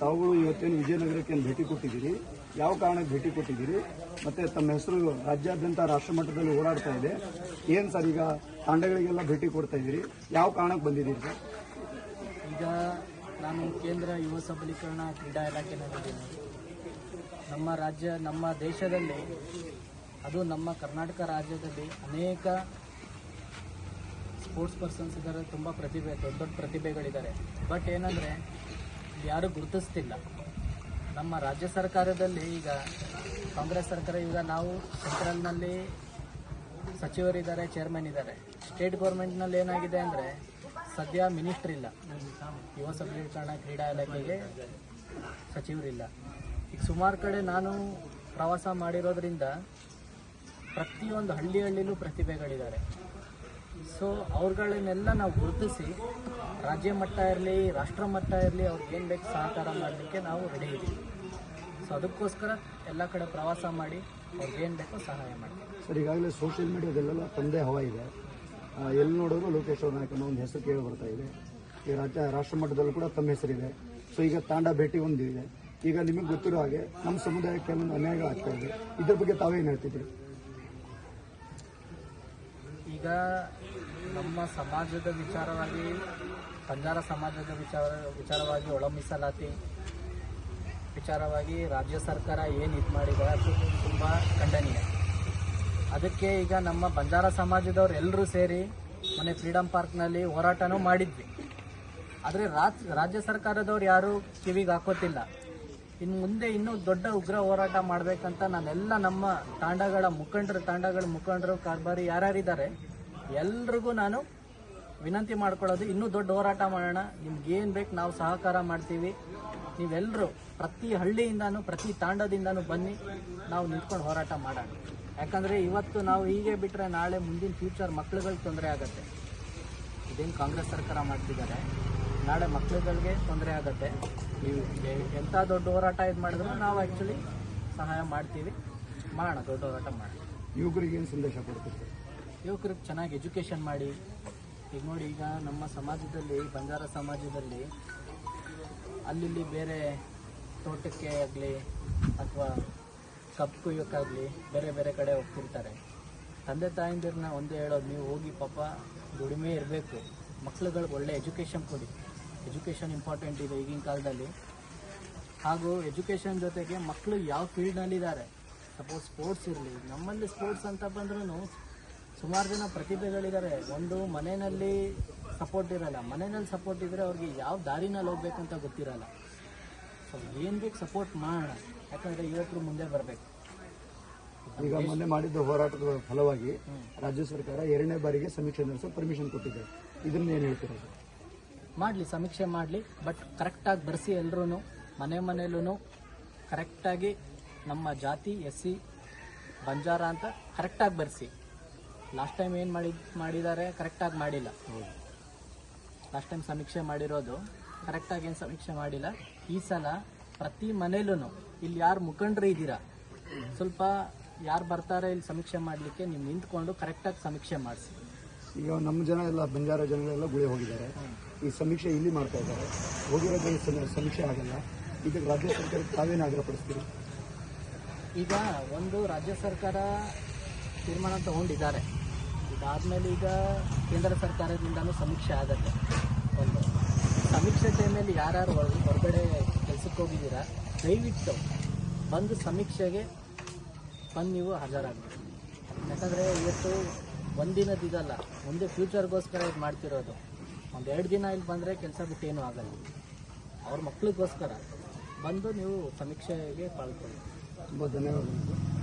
ತಾವುಗಳು ಇವತ್ತೇನು ವಿಜಯನಗರಕ್ಕೆ ಏನು ಭೇಟಿ ಕೊಟ್ಟಿದ್ದೀರಿ? ಯಾವ ಕಾರಣಕ್ಕೆ ಭೇಟಿ ಕೊಟ್ಟಿದ್ದೀರಿ? ಮತ್ತೆ ತಮ್ಮ ಹೆಸರು ರಾಜ್ಯಾದ್ಯಂತ ರಾಷ್ಟ್ರ ಮಟ್ಟದಲ್ಲಿ ಓಡಾಡ್ತಾ ಇದೆ. ಏನು ಸರ್ ಈಗ ತಾಂಡಗಳಿಗೆಲ್ಲ ಭೇಟಿ ಕೊಡ್ತಾ ಇದ್ದೀರಿ? ಯಾವ ಕಾರಣಕ್ಕೆ ಬಂದಿದ್ದೀರಿ ಸರ್? ಈಗ ನಾನು ಕೇಂದ್ರ ಯುವ ಸಬಲೀಕರಣ ಕ್ರೀಡಾ ಇಲಾಖೆನಲ್ಲಿದ್ದೀನಿ ನಮ್ಮ ರಾಜ್ಯ, ನಮ್ಮ ದೇಶದಲ್ಲಿ, ಅದು ನಮ್ಮ ಕರ್ನಾಟಕ ರಾಜ್ಯದಲ್ಲಿ ಅನೇಕ ಸ್ಪೋರ್ಟ್ಸ್ ಪರ್ಸನ್ಸ್ ಇದ್ದಾರೆ. ತುಂಬ ಪ್ರತಿಭೆ, ದೊಡ್ಡ ದೊಡ್ಡ ಪ್ರತಿಭೆಗಳಿದ್ದಾರೆ. ಬಟ್ ಏನಂದರೆ ಯಾರು ಗುರುತಿಸ್ತಿಲ್ಲ. ನಮ್ಮ ರಾಜ್ಯ ಸರ್ಕಾರದಲ್ಲಿ ಈಗ ಕಾಂಗ್ರೆಸ್ ಸರ್ಕಾರ, ಈಗ ನಾವು ಸೆಂಟ್ರಲ್ನಲ್ಲಿ ಸಚಿವರಿದ್ದಾರೆ ಚೇರ್ಮನ್ ಇದ್ದಾರೆ. ಸ್ಟೇಟ್ ಗೌರ್ಮೆಂಟ್ನಲ್ಲಿ ಏನಾಗಿದೆ ಅಂದರೆ ಸದ್ಯ ಮಿನಿಸ್ಟ್ರ್ ಇಲ್ಲ. ಯುವ ಸಬಲೀಕರಣ ಕ್ರೀಡಾ ಇಲಾಖೆಗೆ ಸಚಿವರಿಲ್ಲ. ಈಗ ಸುಮಾರು ಕಡೆ ನಾನು ಪ್ರವಾಸ ಮಾಡಿರೋದ್ರಿಂದ ಪ್ರತಿಯೊಂದು ಹಳ್ಳಿ ಹಳ್ಳಿಲೂ ಪ್ರತಿಭೆಗಳಿದ್ದಾರೆ. ಸೊ ಅವ್ರುಗಳನ್ನೆಲ್ಲ ನಾವು ಗುರುತಿಸಿ ರಾಜ್ಯ ಮಟ್ಟ ಇರಲಿ ರಾಷ್ಟ್ರ ಮಟ್ಟ ಇರಲಿ ಅವ್ರಿಗೆ ಏನು ಬೇಕು ಸಹಕಾರ ಮಾಡಲಿಕ್ಕೆ ನಾವು ರೆಡಿ ಇದ್ದೀವಿ ಸೊ ಅದಕ್ಕೋಸ್ಕರ ಎಲ್ಲ ಕಡೆ ಪ್ರವಾಸ ಮಾಡಿ ಅವ್ರಿಗೆ ಏನು ಬೇಕೋ ಸಹಾಯ ಮಾಡ್ತೀವಿ. ಸರ್ ಈಗಾಗಲೇ ಸೋಷಿಯಲ್ ಮೀಡಿಯಾದಲ್ಲೆಲ್ಲ ತಂದೆ ಹವಾ ಇದೆ. ಎಲ್ಲಿ ನೋಡಿದ್ರು ಲೋಕೇಶ್ ನಾಯಕ ಅನ್ನೋ ಒಂದು ಹೆಸರು ಕೇಳಿ ಬರ್ತಾ ಇದೆ. ಈ ರಾಜ್ಯ ರಾಷ್ಟ್ರ ಮಟ್ಟದಲ್ಲೂ ಕೂಡ ತಮ್ಮ ಹೆಸರಿದೆ ಸೊ ಈಗ ತಾಂಡ ಭೇಟಿ ಹೊಂದಿದೆ ಈಗ ನಿಮಗೆ ಗೊತ್ತಿರೋ ಹಾಗೆ ನಮ್ಮ ಸಮುದಾಯಕ್ಕೆ ಕೆಲವೊಂದು ಅನ್ಯಾಯಗಳಾಗ್ತಾ ಇದೆ. ಇದ್ರ ಬಗ್ಗೆ ತಾವೇನು ಹೇಳ್ತಿದ್ರಿ? ಈಗ ನಮ್ಮ ಸಮಾಜದ ವಿಚಾರವಾಗಿ ಬಂಜಾರ ಸಮಾಜದ ವಿಚಾರ, ವಿಚಾರವಾಗಿ ಒಳ ಮೀಸಲಾತಿ ವಿಚಾರವಾಗಿ ರಾಜ್ಯ ಸರ್ಕಾರ ಏನು ಇದು ಮಾಡಿದೆ ಅದು ತುಂಬ ಖಂಡನೀಯ. ಅದಕ್ಕೆ ಈಗ ನಮ್ಮ ಬಂಜಾರ ಸಮಾಜದವ್ರು ಎಲ್ಲರೂ ಸೇರಿ ಮೊನ್ನೆ ಫ್ರೀಡಮ್ ಪಾರ್ಕ್ನಲ್ಲಿ ಹೋರಾಟನೂ ಮಾಡಿದ್ವಿ. ಆದರೆ ರಾಜ್, ರಾಜ್ಯ ಸರ್ಕಾರದವ್ರು ಯಾರೂ ಕಿವಿಗೆ ಹಾಕೋತಿಲ್ಲ. ಇನ್ನು ಮುಂದೆ ಇನ್ನೂ ದೊಡ್ಡ ಉಗ್ರ ಹೋರಾಟ ಮಾಡಬೇಕಂತ ನಾನೆಲ್ಲ ನಮ್ಮ ತಾಂಡಗಳ ಮುಖಂಡರು ತಾಂಡಗಳ ಮುಖಂಡರು, ಕಾರ್ಬಾರಿ ಯಾರ್ಯಾರಿದ್ದಾರೆ, ಎಲ್ರಿಗೂ ನಾನು ವಿನಂತಿ ಮಾಡ್ಕೊಳ್ಳೋದು ಇನ್ನೂ ದೊಡ್ಡ ಹೋರಾಟ ಮಾಡೋಣ. ನಿಮ್ಗೆ ಏನು ಬೇಕು ನಾವು ಸಹಕಾರ ಮಾಡ್ತೀವಿ. ನೀವೆಲ್ಲರೂ ಪ್ರತಿ ಹಳ್ಳಿಯಿಂದನೂ ಪ್ರತಿ ತಾಂಡದಿಂದನೂ ಬನ್ನಿ. ನಾವು ನಿಂತ್ಕೊಂಡು ಹೋರಾಟ ಮಾಡೋಣ. ಯಾಕಂದರೆ ಇವತ್ತು ನಾವು ಹೀಗೆ ಬಿಟ್ಟರೆ ನಾಳೆ ಮುಂದಿನ ಫ್ಯೂಚರ್ ಮಕ್ಳುಗಳಿಗೆ ತೊಂದರೆ ಆಗುತ್ತೆ. ಇದೇನು ಕಾಂಗ್ರೆಸ್ ಸರ್ಕಾರ ಮಾಡ್ತಿದ್ದಾರೆ. ನಾಳೆ ಮಕ್ಳುಗಳಿಗೆ ತೊಂದರೆ ಆಗುತ್ತೆ. ನೀವು ಎಂಥ ದೊಡ್ಡ ಹೋರಾಟ ಇದು ಮಾಡಿದ್ರು ನಾವು ಆ್ಯಕ್ಚುಲಿ ಸಹಾಯ ಮಾಡ್ತೀವಿ. ಮಾಡೋಣ ದೊಡ್ಡ ಹೋರಾಟ ಮಾಡೋಣ. ಯುವಕರಿಗೆ ಏನು ಸಂದೇಶ ಕೊಡ್ತೀವಿ ಯುವಕರಿಗೆ ಚೆನ್ನಾಗಿ ಎಜುಕೇಷನ್ ಮಾಡಿ ಈಗ ನೋಡಿ, ಈಗ ನಮ್ಮ ಸಮಾಜದಲ್ಲಿ, ಬಂಜಾರ ಸಮಾಜದಲ್ಲಿ ಅಲ್ಲಿ ಬೇರೆ ತೋಟಕ್ಕೆ ಆಗಲಿ ಅಥವಾ ಕಬ್ಬು ಕುಯ್ಯೋಕ್ಕಾಗಲಿ ಬೇರೆ ಬೇರೆ ಕಡೆ ಹೋಗ್ತಿರ್ತಾರೆ. ತಂದೆ ತಾಯಿಂದಿರನ್ನ ಒಂದೇ ಹೇಳೋದು, ನೀವು ಹೋಗಿ ಪಾಪ ದುಡಿಮೆ ಇರಬೇಕು. ಮಕ್ಳುಗಳಿಗೆ ಒಳ್ಳೆ ಎಜುಕೇಷನ್ ಕೊಡಿ. ಎಜುಕೇಷನ್ ಇಂಪಾರ್ಟೆಂಟ್ ಇದೆ ಈಗಿನ ಕಾಲದಲ್ಲಿ. ಹಾಗೂ ಎಜುಕೇಷನ್ ಜೊತೆಗೆ ಮಕ್ಕಳು ಯಾವ ಫೀಲ್ಡ್ನಲ್ಲಿದ್ದಾರೆ ಸಪೋಸ್ ಸ್ಪೋರ್ಟ್ಸ್ ಇರಲಿ. ನಮ್ಮಲ್ಲಿ ಸ್ಪೋರ್ಟ್ಸ್ ಅಂತ ಬಂದ್ರೂ ಸುಮಾರು ಜನ ಪ್ರತಿಭೆಗಳಿದ್ದಾರೆ ಒಂದು ಮನೆಯಲ್ಲಿ ಸಪೋರ್ಟ್ ಇರಲ್ಲ. ಮನೆಯಲ್ಲಿ ಸಪೋರ್ಟ್ ಇದ್ದರೆ ಅವ್ರಿಗೆ ಯಾವ ದಾರಿನಲ್ಲಿ ಹೋಗ್ಬೇಕು ಅಂತ ಗೊತ್ತಿರಲ್ಲ. ಸೊ ಏನು ಬೇಕು ಸಪೋರ್ಟ್ ಮಾಡೋಣ. ಯಾಕಂದರೆ ಯುವಕರು ಮುಂದೆ ಬರಬೇಕು. ಈಗ ಮೊನ್ನೆ ಮಾಡಿದ್ದ ಹೋರಾಟದ ಫಲವಾಗಿ ರಾಜ್ಯ ಸರ್ಕಾರ ಎರಡನೇ ಬಾರಿಗೆ ಸಮೀಕ್ಷೆ ನಡೆಸಲು ಪರ್ಮಿಷನ್ ಕೊಟ್ಟಿದೆ. ಇದನ್ನ ಏನು ಹೇಳ್ತೀರಾ ಮಾಡಲಿ ಸಮೀಕ್ಷೆ ಮಾಡಲಿ. ಬಟ್ ಕರೆಕ್ಟಾಗಿ ಬರೆಸಿ ಎಲ್ಲರೂ ಮನೆ ಮನೆಯಲ್ಲೂ ಕರೆಕ್ಟಾಗಿ ನಮ್ಮ ಜಾತಿ ಎಸ್ ಸಿ ಬಂಜಾರ ಅಂತ ಕರೆಕ್ಟಾಗಿ ಬರೆಸಿ. ಲಾಸ್ಟ್ ಟೈಮ್ ಏನು ಮಾಡಿ ಮಾಡಿದ್ದಾರೆ ಕರೆಕ್ಟಾಗಿ ಮಾಡಿಲ್ಲ. ಲಾಸ್ಟ್ ಟೈಮ್ ಸಮೀಕ್ಷೆ ಮಾಡಿರೋದು ಕರೆಕ್ಟಾಗಿ ಏನು ಸಮೀಕ್ಷೆ ಮಾಡಿಲ್ಲ. ಈ ಸಲ ಪ್ರತಿ ಮನೇಲೂ ಇಲ್ಲಿ ಯಾರು ಮುಖಂಡರು ಇದ್ದೀರಾ ಸ್ವಲ್ಪ ಯಾರು ಬರ್ತಾರೆ ಇಲ್ಲಿ ಸಮೀಕ್ಷೆ ಮಾಡಲಿಕ್ಕೆ ನೀವು ನಿಂತ್ಕೊಂಡು ಕರೆಕ್ಟಾಗಿ ಸಮೀಕ್ಷೆ ಮಾಡಿಸಿ. ಈಗ ನಮ್ಮ ಜನ ಎಲ್ಲ ಬಂಜಾರ ಜನಗಳೆಲ್ಲ ಗುಳಿ ಹೋಗಿದ್ದಾರೆ. ಈ ಸಮೀಕ್ಷೆ ಇಲ್ಲಿ ಮಾಡ್ತಾ ಇದ್ದಾರೆ. ಹೋಗಿರೋ ಸಮೀಕ್ಷೆ ಆಗಲ್ಲ. ಇದಕ್ಕೆ ರಾಜ್ಯ ಸರ್ಕಾರ ತಾವೇನು ಆಗ್ರಹಪಡಿಸ್ತೀರಿ ಈಗ ಒಂದು ರಾಜ್ಯ ಸರ್ಕಾರ ತೀರ್ಮಾನ ತಗೊಂಡಿದ್ದಾರೆ. ಇದಾದ್ಮೇಲೆ ಈಗ ಕೇಂದ್ರ ಸರ್ಕಾರದಿಂದಲೂ ಸಮೀಕ್ಷೆ ಆಗುತ್ತೆ. ಒಂದು ಸಮೀಕ್ಷೆ ಟೈಮಲ್ಲಿ ಯಾರ್ಯಾರು ಹೊರ- ಹೊರಗಡೆ ಕೆಲಸಕ್ಕೆ ಹೋಗಿದ್ದೀರಾ, ದಯವಿಟ್ಟು ಬಂದು ಸಮೀಕ್ಷೆಗೆ ಬಂದು ನೀವು ಹಾಜರಾಗಬೇಕು. ಯಾಕಂದರೆ ಇವತ್ತು ಒಂದಿನದ ಇದಲ್ಲ, ಮುಂದೆ ಫ್ಯೂಚರ್ಗೋಸ್ಕರ ಇದು ಮಾಡ್ತಿರೋದು. ಒಂದು ಎರಡು ದಿನ ಇಲ್ಲಿ ಬಂದರೆ ಕೆಲಸ ಬಿಟ್ಟೇನೂ ಆಗಲ್ಲ. ಅವ್ರ ಮಕ್ಳಿಗೋಸ್ಕರ ಬಂದು ನೀವು ಸಮೀಕ್ಷೆಗೆ ಪಾಲ್ಗೊಳ್ಳಿ. ತುಂಬ ಧನ್ಯವಾದಗಳು.